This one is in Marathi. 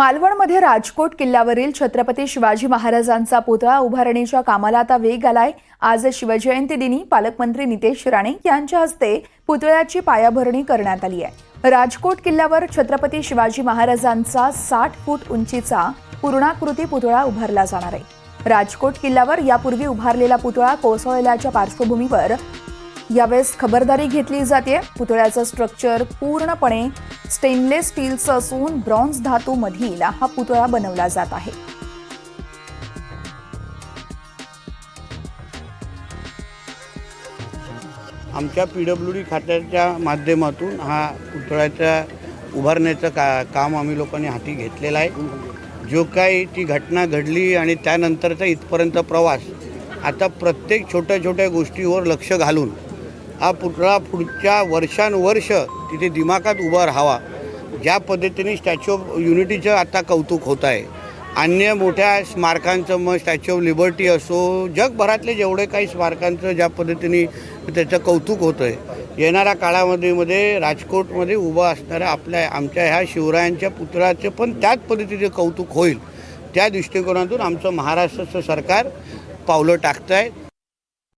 मालवणमध्ये राजकोट किल्ल्यावरील छत्रपती शिवाजी महाराजांचा पुतळा उभारणीच्या कामाला आता वेग आलाय. आज शिवजयंती दिनी पालकमंत्री नितेश राणे यांच्या हस्ते पुतळ्याची पायाभरणी करण्यात आली आहे. राजकोट किल्ल्यावर छत्रपती शिवाजी महाराजांचा साठ फूट उंचीचा पूर्णाकृती पुतळा उभारला जाणार आहे. राजकोट किल्ल्यावर यापूर्वी उभारलेला पुतळा कोसळल्याच्या पार्श्वभूमीवर यावेळेस खबरदारी घेतली जाते. पुतळ्याचं स्ट्रक्चर पूर्णपणे स्टेनलेस स्टीलचं असून ब्रॉन्झ धातू मधील हा पुतळा बनवला जात आहे. आमच्या पी डब्ल्यू डी खात्याच्या माध्यमातून हा पुतळ्याच्या उभारण्याचं का काम आम्ही लोकांनी हाती घेतलेला आहे. जो काही ती घटना घडली आणि त्यानंतरचा इथपर्यंत प्रवास आता प्रत्येक छोट्या छोट्या गोष्टीवर लक्ष घालून हा पुतळा पुढच्या वर्षानुवर्ष तिथे दिमाखात उभा राहावा. ज्या पद्धतीने स्टॅच्यू ऑफ युनिटीचं आता कौतुक होत आहे. अन्य मोठ्या स्मारकांचं मग स्टॅच्यू ऑफ लिबर्टी असो जगभरातले जेवढे काही स्मारकांचं ज्या पद्धतीने त्याचं कौतुक होतं आहे येणाऱ्या काळामध्ये मध्ये राजकोटमध्ये उभं असणाऱ्या आपल्या आमच्या ह्या शिवरायांच्या पुतळ्याचे पण त्याच पद्धतीचे कौतुक होईल. त्या दृष्टिकोनातून आमचं महाराष्ट्राचं सरकार पावलं टाकतं आहे